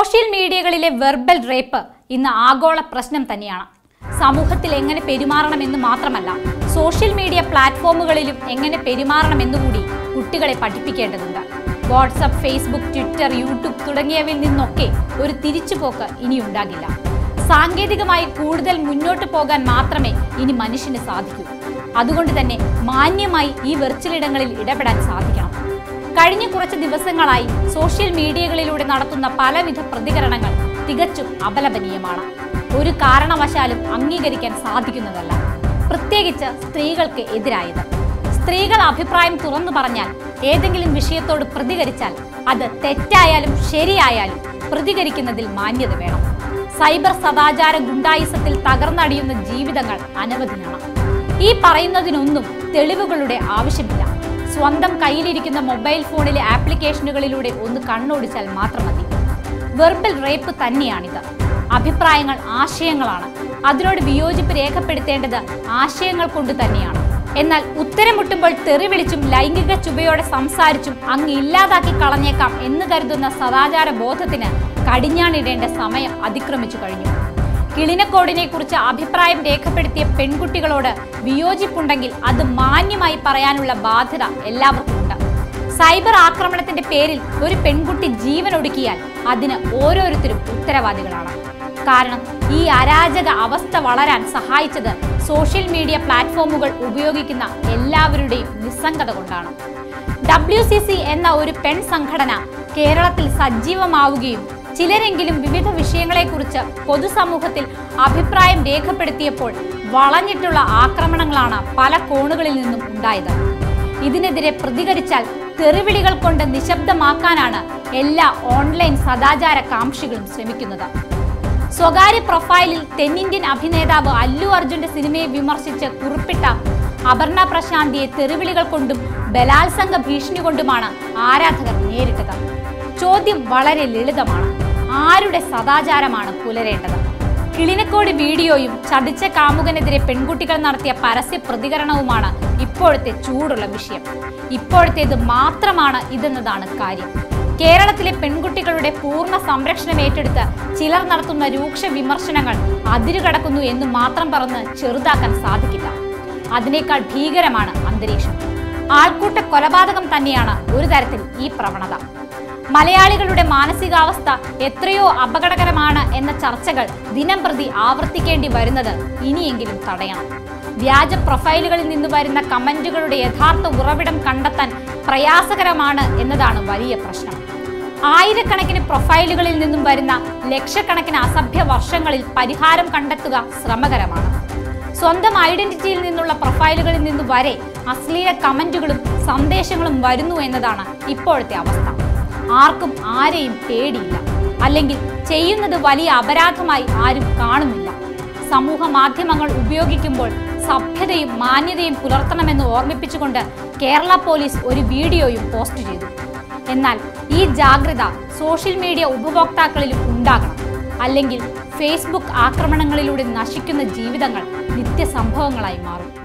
Social മീഡിയകളിലെ verbal rape ഇന്ന് ആഗോള പ്രശ്നം തന്നെയാണ്. സമൂഹത്തിൽ എങ്ങനെ പെരുമാറണമെന്ന് മാത്രമല്ല സോഷ്യൽ മീഡിയ പ്ലാറ്റ്ഫോമുകളിലും എങ്ങനെ പെരുമാറണമെന്നുകൂടി കുട്ടികളെ പഠിപ്പിക്കേണ്ടതുണ്ട്. വാട്സപ്പ് ഫേസ്ബുക്ക് ട്വിറ്റർ യൂട്യൂബ് തുടങ്ങിയവയിൽ നിന്നൊക്കെ ഒരു തിരിച്ചുപോക്ക് ഇനി ഉണ്ടാകില്ല സാങ്കേതികമായി കൂടുതൽ മുന്നോട്ട് പോകാൻ മാത്രമേ ഇനി മനുഷ്യന് സാധിക്കൂ. അതുകൊണ്ട് തന്നെ മാന്യമായി ഈ വെർച്വൽ ഇടങ്ങളിൽ ഇടപെടാൻ സാധിക്കണം. കഴിഞ്ഞ കുറച്ച് ദിവസങ്ങളായി സോഷ്യൽ മീഡിയകളിലൂടെ നടത്തുന്ന പലവിധ പ്രതികരണങ്ങൾ തികച്ചും അപലപനീയമാണ്. ഒരു കാരണവശാലും അംഗീകരിക്കാൻ സാധിക്കുന്നതല്ല. പ്രത്യേകിച്ച് സ്ത്രീകൾക്ക് എതിരായത്. സ്ത്രീകൾ അഭിപ്രായം തുറന്നു പറഞ്ഞാൽ ഏതെങ്കിലും വിഷയത്തോട് പ്രതികരിച്ചാൽ അത് തെറ്റായാലും ശരിയായാലും പ്രതികരിക്കുന്നതിൽ മാന്യത വേണം. സൈബർ സദാചാര ഗുണ്ടായിസത്തിൽ തകർന്നടിയുന്ന ജീവിതങ്ങൾ അനവധിയാണ്. ഈ പറയുന്നതിനൊന്നും തെളിവുകളുടെ ആവശ്യമില്ല. സ്വന്തം കയ്യിലിരിക്കുന്ന മൊബൈൽ ഫോണിലെ ആപ്ലിക്കേഷനുകളിലൂടെ ഒന്ന് കണ്ണോടിച്ചാൽ മാത്രം മതി. വെർബൽ റേപ്പ് തന്നെയാണിത്. അഭിപ്രായങ്ങൾ ആശയങ്ങളാണ്. അതിനോട് വിയോജിപ്പ് രേഖപ്പെടുത്തേണ്ടത് ആശയങ്ങൾ കൊണ്ട് തന്നെയാണ്. എന്നാൽ ഉത്തരം മുട്ടുമ്പോൾ തെറിവിളിച്ചും ലൈംഗിക ചുവയോടെ സംസാരിച്ചും അങ്ങ് ഇല്ലാതാക്കി കളഞ്ഞേക്കാം എന്ന് കരുതുന്ന സദാചാര ബോധത്തിന് കടിഞ്ഞാണിടേണ്ട സമയം അതിക്രമിച്ചു കഴിഞ്ഞു. കിളിനക്കോടിനെ കുറിച്ച് അഭിപ്രായം രേഖപ്പെടുത്തിയ പെൺകുട്ടികളോട് വിയോജിപ്പുണ്ടെങ്കിൽ അത് മാന്യമായി പറയാനുള്ള ബാധ്യത എല്ലാവർക്കും ഉണ്ട് സൈബർ ആക്രമണത്തിന്റെ പേരിൽ ഒരു പെൺകുട്ടി ജീവൻ ഒടുക്കിയാൽ അതിന് ഓരോരുത്തരും ഉത്തരവാദികളാണ്. കാരണം ഈ അരാജക അവസ്ഥ വളരാൻ സഹായിച്ചത് സോഷ്യൽ മീഡിയ പ്ലാറ്റ്ഫോമുകൾ ഉപയോഗിക്കുന്ന എല്ലാവരുടെയും നിസ്സംഗത കൊണ്ടാണ്. ഡബ്ല്യു എന്ന ഒരു പെൺ സംഘടന കേരളത്തിൽ സജീവമാവുകയും ചിലരെങ്കിലും വിവിധ വിഷയങ്ങളെക്കുറിച്ച് പൊതുസമൂഹത്തിൽ അഭിപ്രായം രേഖപ്പെടുത്തിയപ്പോൾ വളഞ്ഞിട്ടുള്ള ആക്രമണങ്ങളാണ് പല കോണുകളിൽ നിന്നും ഉണ്ടായത്. ഇതിനെതിരെ പ്രതികരിച്ചാൽ തെറിവിളികൾ കൊണ്ട് നിശബ്ദമാക്കാനാണ് എല്ലാ ഓൺലൈൻ സദാചാര കാംക്ഷികളും ശ്രമിക്കുന്നത്. സ്വകാര്യ പ്രൊഫൈലിൽ തെന്നിന്ത്യൻ അഭിനേതാവ് അല്ലു അർജുന്റെ സിനിമയെ വിമർശിച്ച് കുറിപ്പിട്ട അപർണ പ്രശാന്തിയെ തെറിവിളികൾ കൊണ്ടും ബലാത്സംഗ ഭീഷണി കൊണ്ടുമാണ് ആരാധകർ നേരിട്ടത്. ചോദ്യം വളരെ ലളിതമാണ്. ആരുടെ സദാചാരമാണ് പുലരേണ്ടത്? കിളിനക്കോട് വീഡിയോയും ചതിച്ച കാമുകനെതിരെ പെൺകുട്ടികൾ നടത്തിയ പരസ്യ പ്രതികരണവുമാണ് ഇപ്പോഴത്തെ ചൂടുള്ള വിഷയം. ഇപ്പോഴത്തേത് മാത്രമാണ് ഇതെന്നതാണ് കാര്യം. കേരളത്തിലെ പെൺകുട്ടികളുടെ പൂർണ സംരക്ഷണം ഏറ്റെടുത്ത് ചിലർ നടത്തുന്ന രൂക്ഷ വിമർശനങ്ങൾ അതിരുകടക്കുന്നു എന്ന് മാത്രം പറഞ്ഞ് ചെറുതാക്കാൻ സാധിക്കില്ല. അതിനേക്കാൾ ഭീകരമാണ് അന്തരീക്ഷം. ആൾക്കൂട്ട കൊലപാതകം തന്നെയാണ് ഒരു തരത്തിൽ ഈ പ്രവണത. മലയാളികളുടെ മാനസികാവസ്ഥ എത്രയോ അപകടകരമാണ് എന്ന ചർച്ചകൾ ദിനം പ്രതി ആവർത്തിക്കേണ്ടി വരുന്നത് ഇനിയെങ്കിലും തടയണം. വ്യാജ പ്രൊഫൈലുകളിൽ നിന്ന് വരുന്ന കമന്റുകളുടെ യഥാർത്ഥ ഉറവിടം കണ്ടെത്താൻ പ്രയാസകരമാണ് എന്നതാണ് വലിയ പ്രശ്നം. ആയിരക്കണക്കിന് പ്രൊഫൈലുകളിൽ നിന്നും വരുന്ന ലക്ഷക്കണക്കിന് അസഭ്യ വർഷങ്ങളിൽ പരിഹാരം കണ്ടെത്തുക ശ്രമകരമാണ്. സ്വന്തം ഐഡന്റിറ്റിയിൽ നിന്നുള്ള പ്രൊഫൈലുകളിൽ നിന്നും വരെ അശ്ലീല കമന്റുകളും സന്ദേശങ്ങളും വരുന്നു എന്നതാണ് ഇപ്പോഴത്തെ അവസ്ഥ. ആർക്കും ആരെയും പേടിയില്ല. അല്ലെങ്കിൽ ചെയ്യുന്നത് വലിയ അപരാധമായി ആരും കാണുന്നില്ല. സമൂഹ മാധ്യമങ്ങൾ ഉപയോഗിക്കുമ്പോൾ സഭ്യതയും മാന്യതയും പുലർത്തണമെന്ന് ഓർമ്മിപ്പിച്ചുകൊണ്ട് കേരള പോലീസ് ഒരു വീഡിയോയും പോസ്റ്റ് ചെയ്തു. എന്നാൽ ഈ ജാഗ്രത സോഷ്യൽ മീഡിയ ഉപഭോക്താക്കളിലും ഉണ്ടാകണം. അല്ലെങ്കിൽ ഫേസ്ബുക്ക് ആക്രമണങ്ങളിലൂടെ നശിക്കുന്ന ജീവിതങ്ങൾ നിത്യസംഭവങ്ങളായി മാറും.